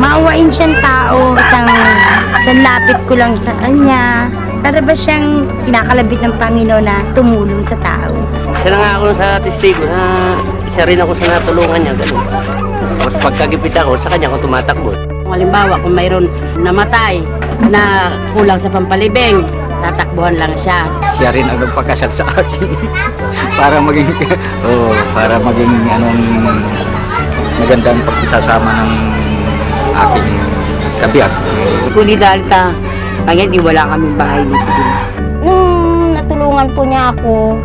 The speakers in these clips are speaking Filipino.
maawain siyang tao, isang, isang lapit ko lang sa kanya. Para ba siyang pinakalabit ng Panginoon na tumulong sa tao? Isa na nga ako sa testigo na isa rin ako sa natulungan niya, ganun. Tapos pagkagipit ako, sa kanya ako tumatakbo. Kung halimbawa, kung mayroon namatay na kulang sa pampalibing, tatakbuhan lang siya. siya rin ang nagpakasal sa akin para maging oh, para maging anong magandang pagkisasama ng aking kabiyak. Kundi dahil sa kanya, di wala kaming bahay dito. Nung natulungan po niya ako,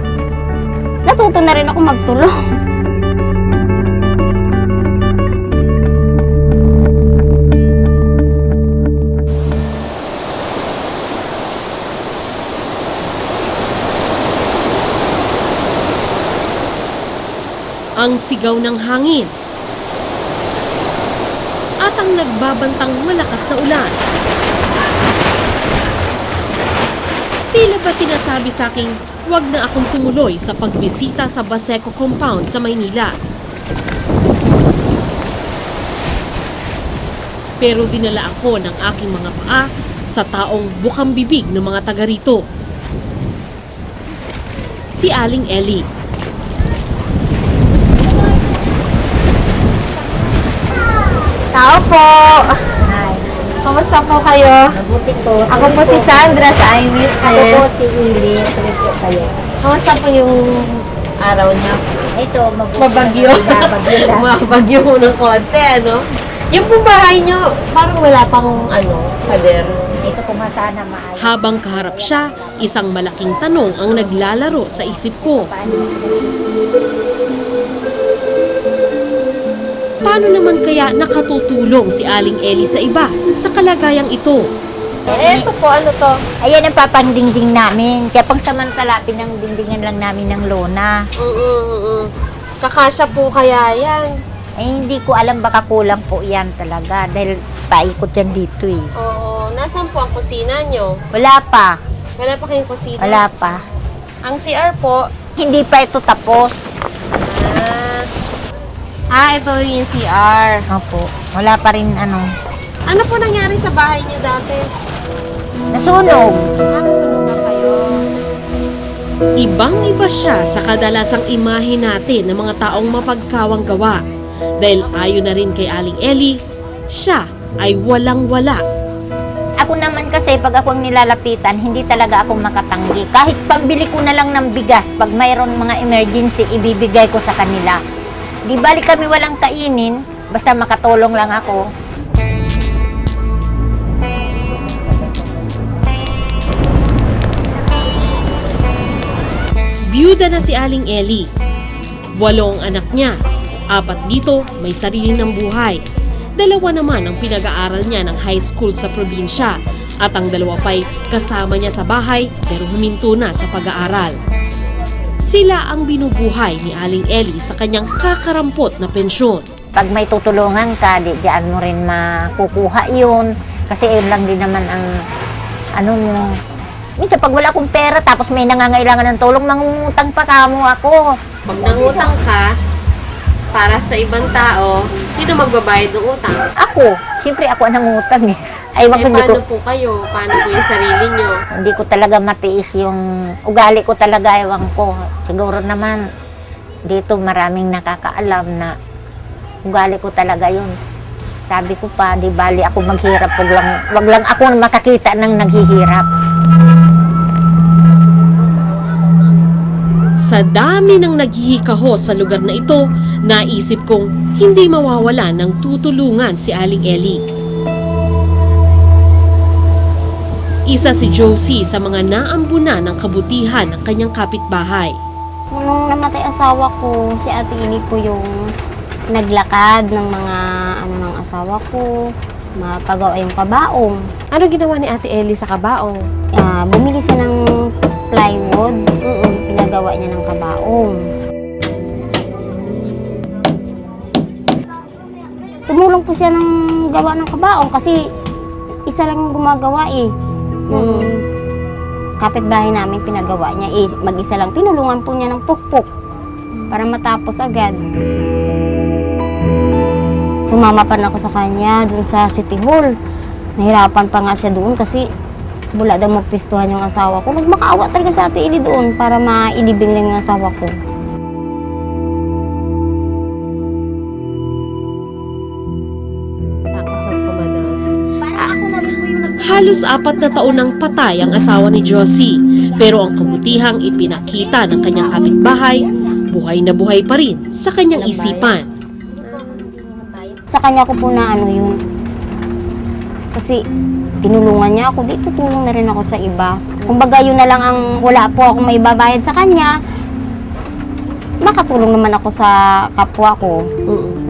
natuto na rin ako magtulong. ang sigaw ng hangin at ang nagbabantang malakas na ulan. Tila ba sinasabi sa aking huwag na akong tumuloy sa pagbisita sa Baseco Compound sa Maynila. Pero dinala ako ng aking mga paa sa taong bukang bibig ng mga taga rito. Si Aling Ellie. Tao po! Kamusta po kayo? Mabuti po. Ako po si Sandra sa iWitness. Ako po si Ingrid. Po kayo. Kamusta po yung araw niya? Ito, mabuti. Mabagyo. Mabagyo lang. Mabagyo ko ng konti, ano? Yung po bahay niyo, parang wala pang ano, pader. Ito kung sana maayos. Habang kaharap siya, isang malaking tanong ang naglalaro sa isip ko. Paano naman kaya nakatutulong si Aling Ellie sa iba sa kalagayang ito? Eh, ito po, ano to? Ayan ang papandingding namin. Kaya pang samantalapin ng dingdingan lang namin ng lona. Mm-mm-mm. Kakasya po kaya yan. Eh, hindi ko alam baka kulang po yan talaga. Dahil paikot yan dito eh. Oo. Nasaan po ang kusina niyo? Wala pa. Wala pa kayong kusina? Wala pa. Ang CR po, Hindi pa ito tapos. ah, ah, ito yung CR. Opo. Wala pa rin ano. Ano po nangyari sa bahay niyo dati? Nasunog. Ah, nasunog na kayo. Ibang-iba siya sa kadalasang imahe natin ng mga taong mapagkawang gawa. Dahil ayon na rin kay Aling Ellie, siya ay walang-wala Ako naman kasi pag ako ang nilalapitan, hindi talaga ako makatanggi. Kahit pambili ko na lang ng bigas, pag mayroon mga emergency, ibibigay ko sa kanila. Di bali kami walang kainin, basta makatulong lang ako. Byuda na si Aling Ellie. Walong anak niya. Apat dito may sarili ng buhay. Dalawa naman ang pinag-aaral niya ng high school sa probinsya. At ang dalawa pa'y kasama niya sa bahay pero huminto na sa pag-aaral. Sila ang binubuhay ni Aling Ellie sa kanyang kakarampot na pensyon. Pag may tutulungan ka, di diyan mo rin makukuha yun. Kasi yun lang din naman ang ano mo. Minsan pag wala akong pera, tapos may nangangailangan ng tulong, mangungutang pa kamo ako. Pag nangutang ka, para sa ibang tao, sino magbabayad ng utang? Ako, siyempre ako ang nangutang eh. Ay, wag Eh, hindi ko, paano po kayo? Paano po yung sarili nyo? hindi ko talaga matiis yung ugali ko talaga, ewan ko. Siguro naman, dito maraming nakakaalam na ugali ko talaga yun. Sabi ko pa, di bali ako maghirap, wag lang, wag lang ako makakita ng naghihirap. Sa dami ng naghihikaho sa lugar na ito, naisip kong hindi mawawala ng tutulungan si Aling Ellie. Isa si Josie sa mga naambuna ng kabutihan ng kanyang kapitbahay. Nung namatay asawa ko, si Ate Ini po yung naglakad ng mga ano ng asawa ko, mapagawa yung kabaong. Ano ginawa ni Ate Ellie sa kabaong? Ah, bumili siya ng plywood, mm pinagawa niya ng kabaong. Tumulong po siya ng gawa ng kabaong kasi isa lang yung gumagawa eh. Yung kapitbahay namin pinagawa niya eh, mag-isa lang. Tinulungan po niya ng pukpok para matapos agad. Sumama pa rin ako sa kanya doon sa City Hall. Nahirapan pa nga siya doon kasi wala daw magpistuhan yung asawa ko. Nagmakaawa talaga sa ate Ili doon para mailibing lang yung asawa ko. Halos apat na taon nang patay ang asawa ni Josie. Pero ang kabutihang ipinakita ng kanyang kapitbahay, buhay na buhay pa rin sa kanyang isipan. Sa kanya ko po na ano yun. Kasi tinulungan niya ako, di tutulong na rin ako sa iba. Kumbaga yun na lang ang wala po akong may babayad sa kanya. Makatulong naman ako sa kapwa ko.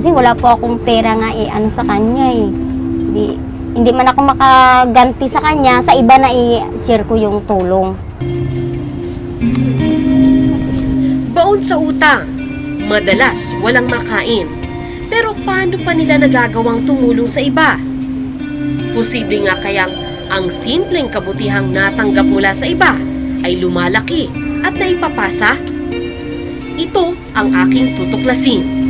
Kasi wala po akong pera nga eh, ano sa kanya eh. Hindi, hindi man ako makaganti sa kanya, sa iba na i-share ko yung tulong. Baon sa utang, madalas walang makain. Pero paano pa nila nagagawang tumulong sa iba? Posible nga kayang ang simpleng kabutihang natanggap mula sa iba ay lumalaki at naipapasa? Ito ang aking tutuklasin.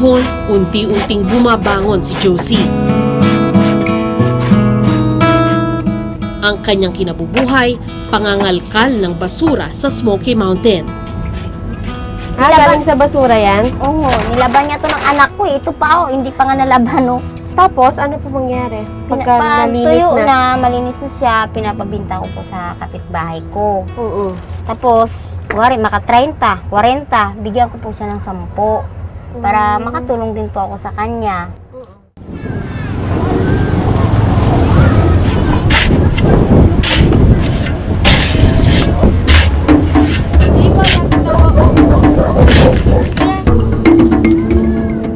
Panahon, unti-unting bumabangon si Josie. Ang kanyang kinabubuhay, pangangalkal ng basura sa Smoky Mountain. Ah, galing sa basura yan? Oo, nilaban niya to ng anak ko eh. Ito pa oh, hindi pa nga nalaban oh. Tapos, ano po mangyari? Pagka Pag nalinis tuyo na? na, malinis na siya, pinapabinta ko po sa kapitbahay ko. Oo. Tapos, wari, maka 30, 40, bigyan ko po siya ng 10 para makatulong din po ako sa kanya.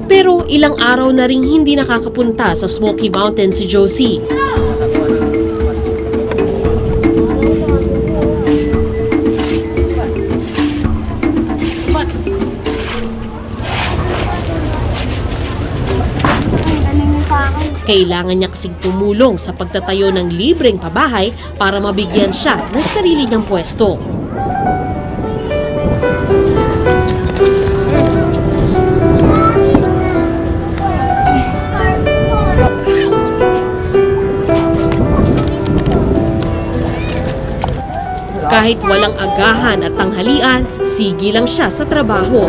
Pero ilang araw na ring hindi nakakapunta sa Smoky Mountain si Josie. Kailangan niya kasing tumulong sa pagtatayo ng libreng pabahay para mabigyan siya ng sarili niyang pwesto. Kahit walang agahan at tanghalian, sige lang siya sa trabaho.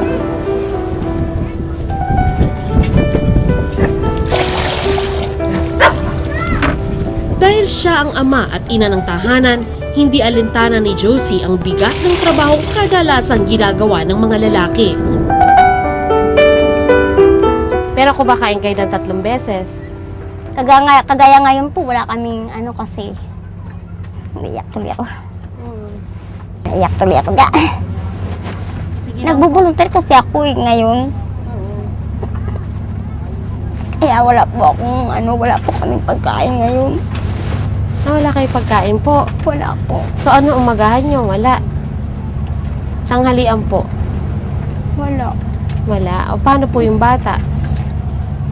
Siya ang ama at ina ng tahanan, hindi alintana ni Josie ang bigat ng trabaho kadalasang ginagawa ng mga lalaki. Pero kumakain kayo ng tatlong beses. Kagaya, kagaya ngayon po, wala kaming ano kasi. Naiyak tuloy ako. Naiyak tuloy ako. Ga. Nagbubuluntar kasi ako eh, ngayon. Kaya wala po akong ano, wala po kaming pagkain ngayon. Ah, wala kayo pagkain po. Wala po. So, ano umagahan nyo? Wala. Tanghalian po. Wala. Wala. O, paano po yung bata?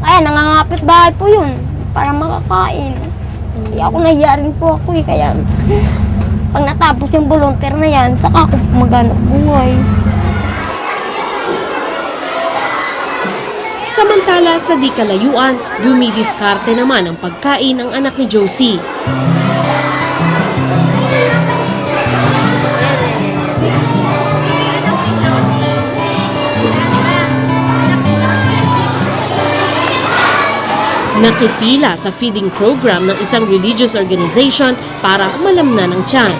Kaya nangangapit bahay po yun para makakain. Kaya ako nahiya rin po ako eh. Kaya pag natapos yung volunteer na yan, saka ako maghanap buhay. Samantala sa di kalayuan, dumidiskarte naman ang pagkain ng anak ni Josie. Nakipila sa feeding program ng isang religious organization para malamnan ang tiyan.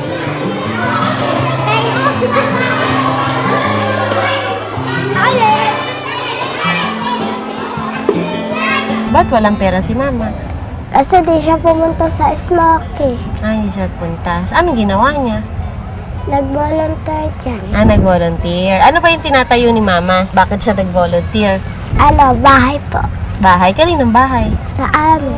Ba't walang pera si mama? Kasi di siya pumunta sa Smoky. Ah, hindi siya punta. So, anong ginawa niya? Nag-volunteer dyan. Ah, nag-volunteer. Ano ba yung tinatayo ni mama? Bakit siya nag-volunteer? Ano, bahay po. Bahay? Kaninong bahay? Sa amin.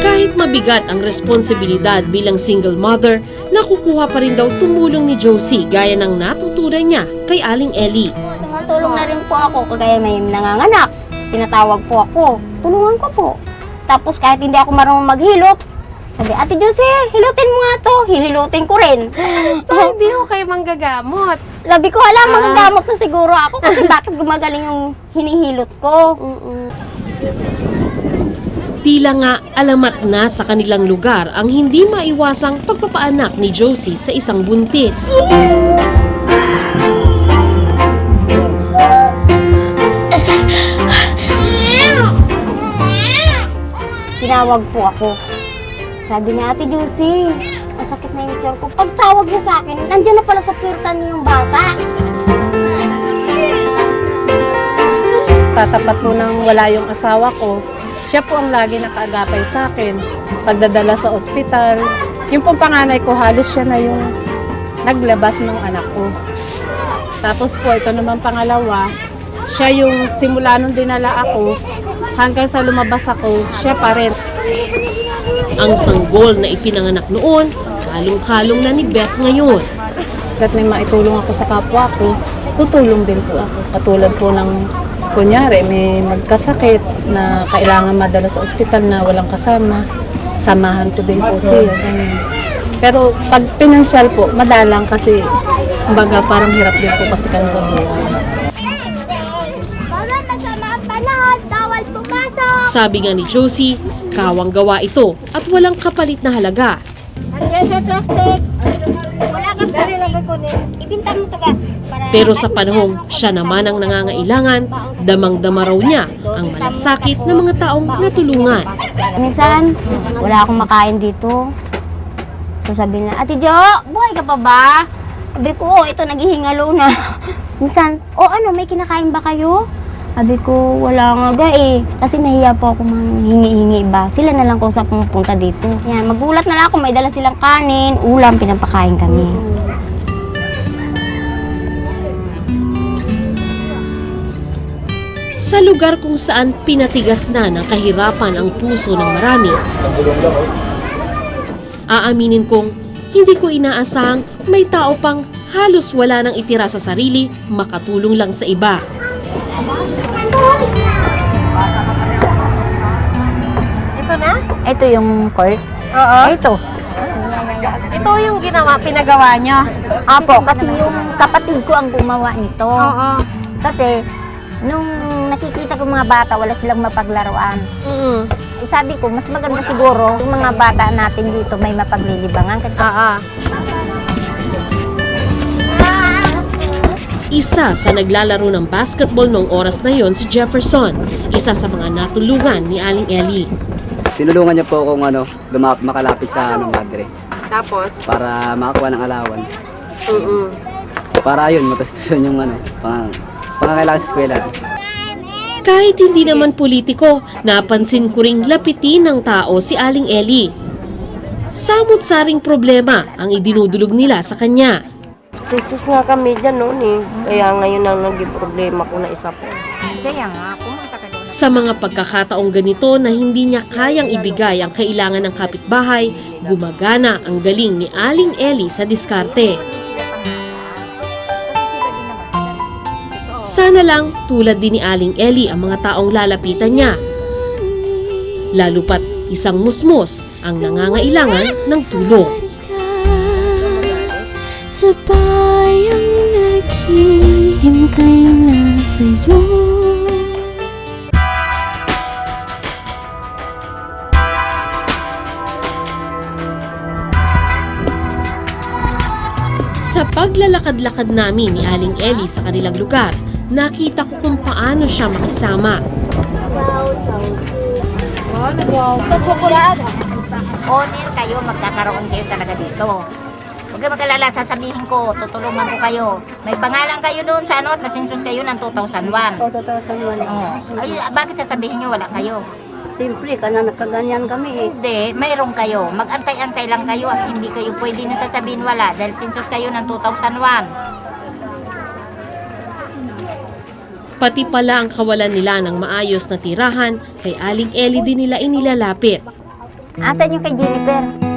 Kahit mabigat ang responsibilidad bilang single mother, nakukuha pa rin daw tumulong ni Josie gaya ng natutunan niya kay Aling Ellie. Tumatulong na rin po ako, kagaya may nanganganak, tinatawag po ako, tulungan ko po. Tapos kahit hindi ako marunong maghilot, sabi, Ate Josie, hilutin mo nga to. Hihilutin ko rin. So, hindi ho kayo manggagamot. Labi ko, alam, magagamot na siguro ako kasi bakit gumagaling yung hinihilot ko. Tila nga alamat na sa kanilang lugar ang hindi maiwasang pagpapaanak ni Josie sa isang buntis. Tinawag po ako. Sabi niya, Ate Josie, masakit na yung tiyan ko. Pagtawag niya sa akin, nandiyan na pala sa pirtan niya yung bata. tatapat po nang wala yung asawa ko, siya po ang lagi nakaagapay sa akin. Pagdadala sa ospital, yung pong panganay ko, halos siya na yung naglabas ng anak ko. Tapos po, ito naman pangalawa, siya yung simula nung dinala ako, hanggang sa lumabas ako, siya pa rin. Ang sanggol na ipinanganak noon, kalong-kalong na ni Beth ngayon. Hanggat may maitulong ako sa kapwa ko, tutulong din po ako. Katulad po ng, kunyari, may magkasakit na kailangan madala sa ospital na walang kasama. Samahan ko din po siya. Ganyan. Pero pag pinansyal po, madalang kasi, kumbaga parang hirap din po kasi kami sa buhay. Sabi nga ni Josie, kawang gawa ito at walang kapalit na halaga. Pero sa panahong siya naman ang nangangailangan, damang-dama raw niya ang malasakit ng mga taong natulungan. Minsan, wala akong makain dito. Sasabihin na, Ate Jo, buhay ka pa ba? Sabi ko, "Oo, ito naghihingalo na. Minsan, o ano, may kinakain ba kayo? Sabi ko, wala nga ga eh. Kasi nahiya po ako manghingi-hingi ba. Sila na lang ko sa pumupunta dito. Yan, magulat na lang ako, may dala silang kanin, ulam, pinapakain kami. Sa lugar kung saan pinatigas na ng kahirapan ang puso ng marami, aaminin kong hindi ko inaasahang may tao pang halos wala nang itira sa sarili, makatulong lang sa iba. Ito na? Ito yung court. Oo. Ito. Ito yung ginawa, pinagawa niyo. Apo, kasi yung kapatid ko ang gumawa nito. Oo. Kasi, nung nakikita ko mga bata, wala silang mapaglaruan. Mm. Eh, sabi ko, mas maganda siguro yung mga bata natin dito may mapaglilibangan. Kasi Oo. Isa sa naglalaro ng basketball noong oras na yon si Jefferson, isa sa mga natulungan ni Aling Ellie. Tinulungan niya po akong ano, luma- makalapit sa ano, madre Tapos? para makakuha ng allowance. Mm-mm. Para yun, matustusan yung ano, pang, pangangailangan sa eskwela. Kahit hindi naman politiko, napansin ko ring lapitin ng tao si Aling Ellie. Samot-saring problema ang idinudulog nila sa kanya. Sisus nga kami dyan noon eh. Kaya ngayon ang naging problema ko na isa po. kaya nga, pumunta ka doon. Sa mga pagkakataong ganito na hindi niya kayang ibigay ang kailangan ng kapitbahay, gumagana ang galing ni Aling Ellie sa diskarte. Sana lang tulad din ni Aling Ellie ang mga taong lalapitan niya. Lalo pat isang musmos ang nangangailangan ng tulong. Sa bayang naghihintay na sa'yo Sa paglalakad-lakad namin ni Aling Ellie sa kanilang lugar, nakita ko kung paano siya makisama. Honor kayo, magkakaroon kayo talaga dito. Huwag kayo mag-alala, sasabihin ko, tutulungan ko kayo. May pangalan kayo doon sa ano at nasinsus kayo ng 2001. O, totoo sa Oo. Ay, bakit sasabihin nyo wala kayo? Siyempre, kana nakaganyan kami eh. Hindi, mayroon kayo. Mag-antay-antay lang kayo at hindi kayo pwede na sasabihin wala dahil sinsus kayo ng 2001. Pati pala ang kawalan nila ng maayos na tirahan, kay Aling Ellie din nila inilalapit. Asan yung kay Jennifer?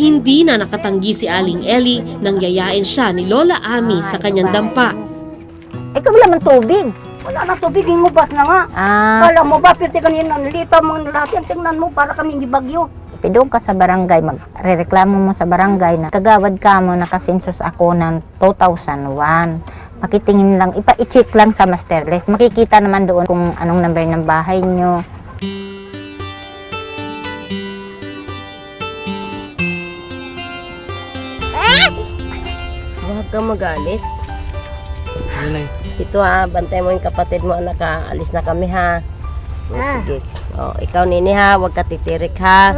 Hindi na nakatanggi si Aling Eli nang yayain siya ni Lola Ami sa kanyang dampa. Ikaw wala man tubig. Wala na tubig, ingubas na nga. Ah, Kala mo ba, pirti kanina, nalita mo lahat yan, tingnan mo, para kami hindi bagyo. pidong ka sa barangay, magrereklamo mo sa barangay na kagawad ka mo, nakasensus ako ng 2001. Makitingin lang, ipa i-check lang sa master list. Makikita naman doon kung anong number ng bahay nyo. Kang magalit. Ito ha, bantay mo yung kapatid mo, anak ha. Alis na kami ha. O, sige. O, ikaw nini ha, huwag ka titirik ha.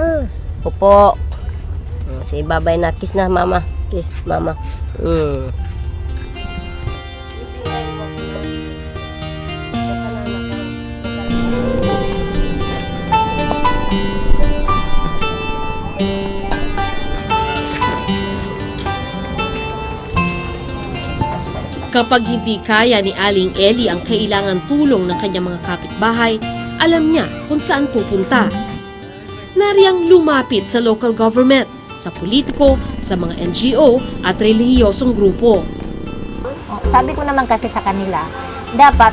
Upo. O, sige, babay na. Kiss na, mama. Kiss, mama. Mm. Kapag hindi kaya ni Aling Eli ang kailangan tulong ng kanyang mga kapitbahay, alam niya kung saan pupunta. Nariyang lumapit sa local government, sa politiko, sa mga NGO at relihiyosong grupo. Sabi ko naman kasi sa kanila, dapat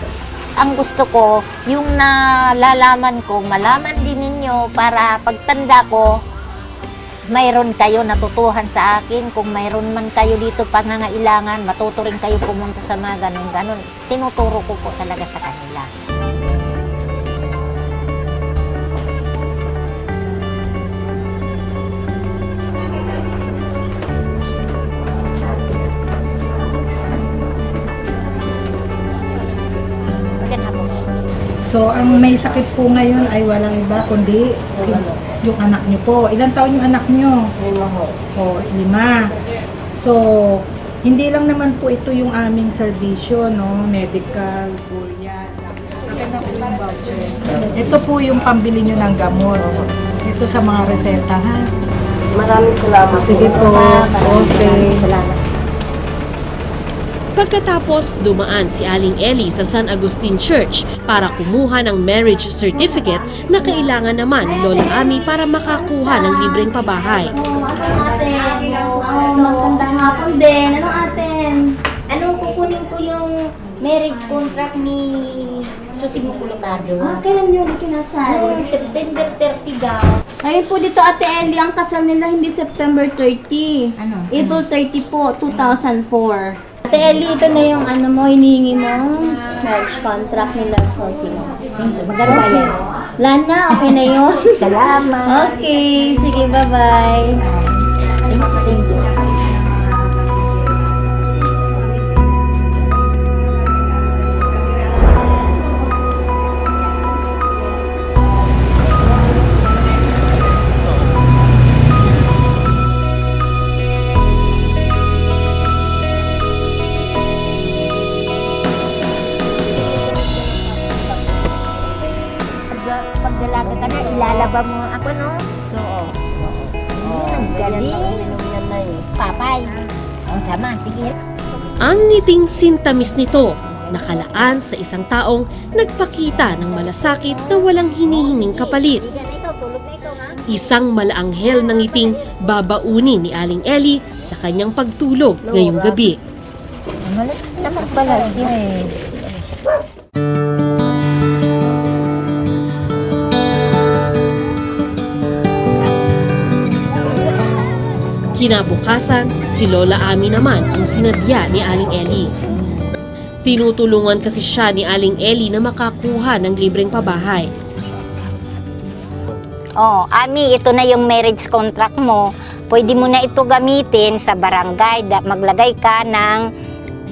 ang gusto ko, yung nalalaman ko, malaman din ninyo para pagtanda ko, mayroon kayo natutuhan sa akin. Kung mayroon man kayo dito pangangailangan, matuto rin kayo pumunta sa mga ganun-ganun. Tinuturo ko po talaga sa kanila. So, ang may sakit po ngayon ay walang iba kundi si, yung anak niyo po. Ilan taon yung anak niyo? Lima ho. O, lima. So, hindi lang naman po ito yung aming serbisyo, no? Medical, yan. Akin na po yung voucher. Ito po yung pambili nyo ng gamot. Ito sa mga reseta, ha? Maraming salamat. Sige po. Okay. Salamat. Pagkatapos, dumaan si Aling Eli sa San Agustin Church para kumuha ng marriage certificate na kailangan naman ni Lola Ami para makakuha ng libreng pabahay. Ate, magandang hapon din. Ano atin? Anong kukunin ko yung marriage contract ni Susing Kulotado? Ah, kailan yun kinasal? September 30 daw. Ayun po dito Ate Ellie, ang kasal nila hindi September 30. Ano? April 30 po, 2004. Ate Ellie, ito na yung ano mo, hinihingi mo, marriage contract nila sa sino. Maganda ba yan? Lana, okay na yun? Salamat. okay, sige, bye-bye. Ang ngiting sintamis nito, nakalaan sa isang taong nagpakita ng malasakit na walang hinihinging kapalit. Isang malaanghel ng ngiting babaunin ni Aling Eli sa kanyang pagtulog ngayong gabi. Malas naman pala eh. Kinabukasan, si Lola Ami naman ang sinadya ni Aling Eli. Tinutulungan kasi siya ni Aling Eli na makakuha ng libreng pabahay. Oh, Ami, ito na yung marriage contract mo. Pwede mo na ito gamitin sa barangay. Maglagay ka ng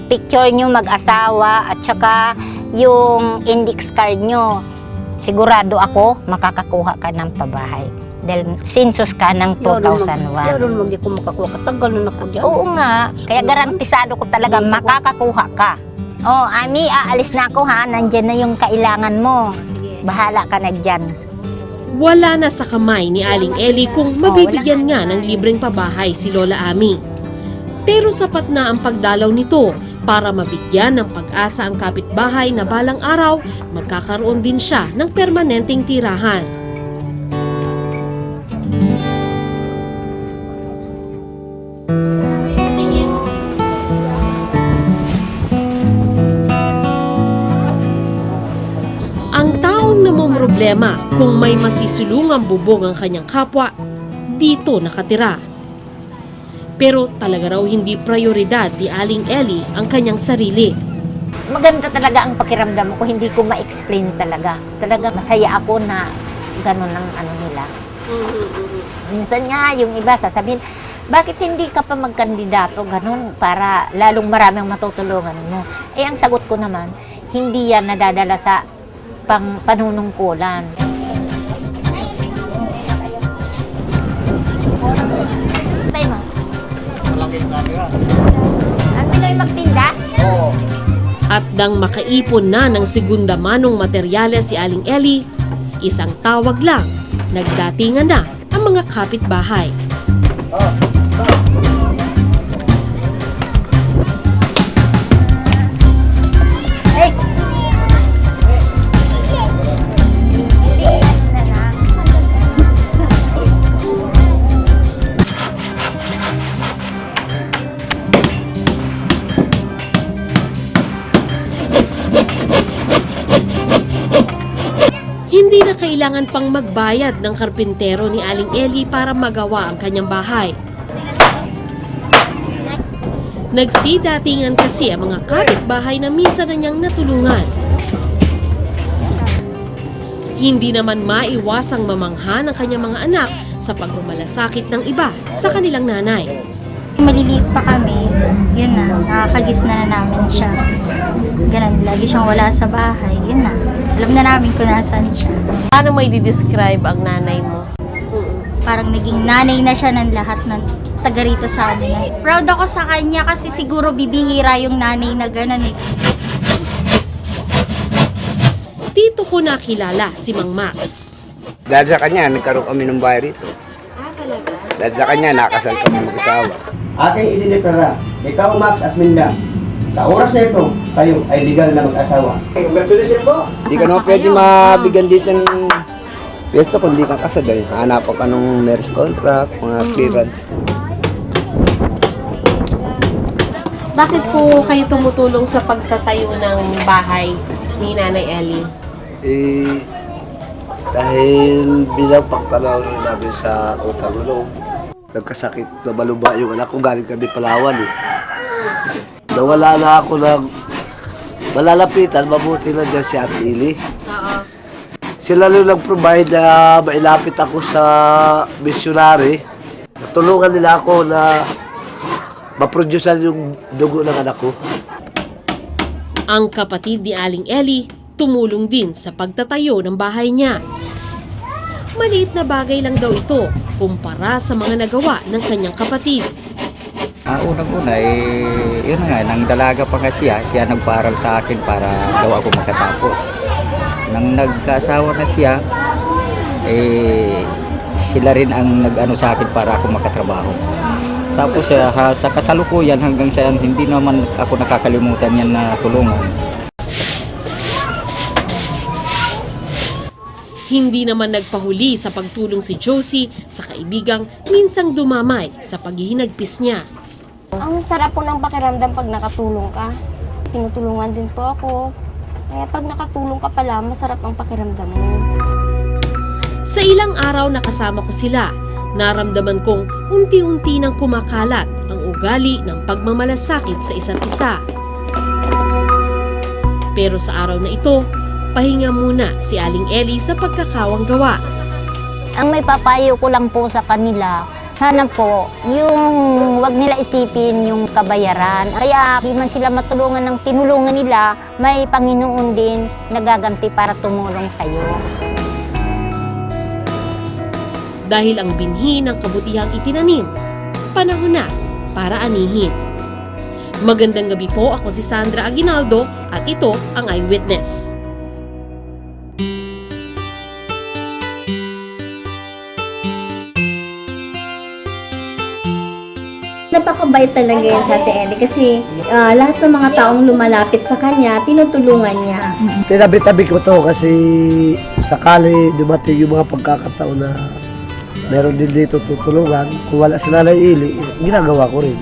picture nyo mag-asawa at saka yung index card nyo. Sigurado ako, makakakuha ka ng pabahay. Dahil census ka ng 2001. Meron mag di ko makakuha. Katagal na ako dyan. Oo nga, kaya garantisado ko talaga makakakuha ka. Oh, Ami, aalis na ako ha. Nandyan na yung kailangan mo. Bahala ka na dyan. Wala na sa kamay ni Aling Eli kung mabibigyan nga ng libreng pabahay si Lola Ami. Pero sapat na ang pagdalaw nito para mabigyan ng pag-asa ang kapitbahay na balang araw magkakaroon din siya ng permanenteng tirahan. Masisulungang bubong ang kanyang kapwa, dito nakatira. Pero talaga raw hindi prioridad ni Aling Ellie ang kanyang sarili. Maganda talaga ang pakiramdam ko, hindi ko ma-explain talaga. Talaga masaya ako na ganun ang ano nila. Minsan nga, yung iba sasabihin, bakit hindi ka pa magkandidato ganun para lalong maraming matutulungan mo? Eh, ang sagot ko naman, hindi yan nadadala sa pang panunungkulan. Na yung magtinda? At nang makaipon na ng segunda manong materyales si Aling Ellie, isang tawag lang, nagdatingan na ang mga kapitbahay. Kailangan pang magbayad ng karpintero ni Aling Ellie para magawa ang kanyang bahay. Nagsidatingan kasi ang mga kapitbahay na minsan na niyang natulungan. Hindi naman maiwasang mamangha ng kanyang mga anak sa pagmamalasakit ng iba sa kanilang nanay. Maliliit pa kami, yun na, nakakagis na, na namin siya. Ganun, lagi siyang wala sa bahay, yun na. Alam na namin kung nasaan siya. Paano mo i-describe ang nanay mo? Parang naging nanay na siya ng lahat ng taga rito sa amin. Proud ako sa kanya kasi siguro bibihira yung nanay na gano'n eh. Dito ko nakilala si Mang Max. Dahil sa kanya, nagkaroon kami ng bahay rito. Ah, talaga? Dahil sa kanya, nakasal kami mag-asawa. Aking idinipera, ikaw Max at Minda, sa oras na ito, kayo ay legal na mag-asawa. Congratulations po! Hindi ka naman pwede mabigyan dito ng pwesto kung di ka kasal. Dahil hanapan ka ng marriage contract, mga clearance. Bakit po kayo tumutulong sa pagtatayo ng bahay ni Nanay Ellie? Eh, dahil bilang pagtanaw namin sa utang ano, nagkasakit na maluba yung anak ko galing kami Palawan eh. Nawala na ako ng malalapitan, mabuti na dyan si Ate Ili. Sila lang nag-provide na mailapit ako sa missionary. Natulungan nila ako na maproducean yung dugo ng anak ko. Ang kapatid ni Aling Ellie tumulong din sa pagtatayo ng bahay niya. Maliit na bagay lang daw ito kumpara sa mga nagawa ng kanyang kapatid. Ah, unang-una, eh, yun nga, nang dalaga pa nga siya, siya nagpaaral sa akin para daw ako makatapos. Nang nagkasawa na siya, eh, sila rin ang nag-ano sa akin para ako makatrabaho. Tapos ha, sa kasalukuyan hanggang sa hindi naman ako nakakalimutan yan na tulungan. Hindi naman nagpahuli sa pagtulong si Josie sa kaibigang minsang dumamay sa paghihinagpis niya. Ang sarap po ng pakiramdam pag nakatulong ka. Tinutulungan din po ako. Kaya pag nakatulong ka pala, masarap ang pakiramdam mo. Sa ilang araw na kasama ko sila, naramdaman kong unti-unti nang kumakalat ang ugali ng pagmamalasakit sa isa't isa. Pero sa araw na ito, pahinga muna si Aling Ellie sa pagkakawang gawa. Ang may papayo ko lang po sa kanila, sana po, yung wag nila isipin yung kabayaran. Kaya di man sila matulungan ng tinulungan nila, may Panginoon din nagaganti para tumulong sa'yo. Dahil ang binhi ng kabutihang itinanim, panahon na para anihin. Magandang gabi po, ako si Sandra Aguinaldo at ito ang Eyewitness. Napakabait talaga yan sa Ate Ellie kasi ah, lahat ng mga taong lumalapit sa kanya, tinutulungan niya. Tinabi-tabi ko to kasi sakali dumating yung mga pagkakataon na meron din dito tutulungan. Kung wala si Nanay Ili, ginagawa ko rin.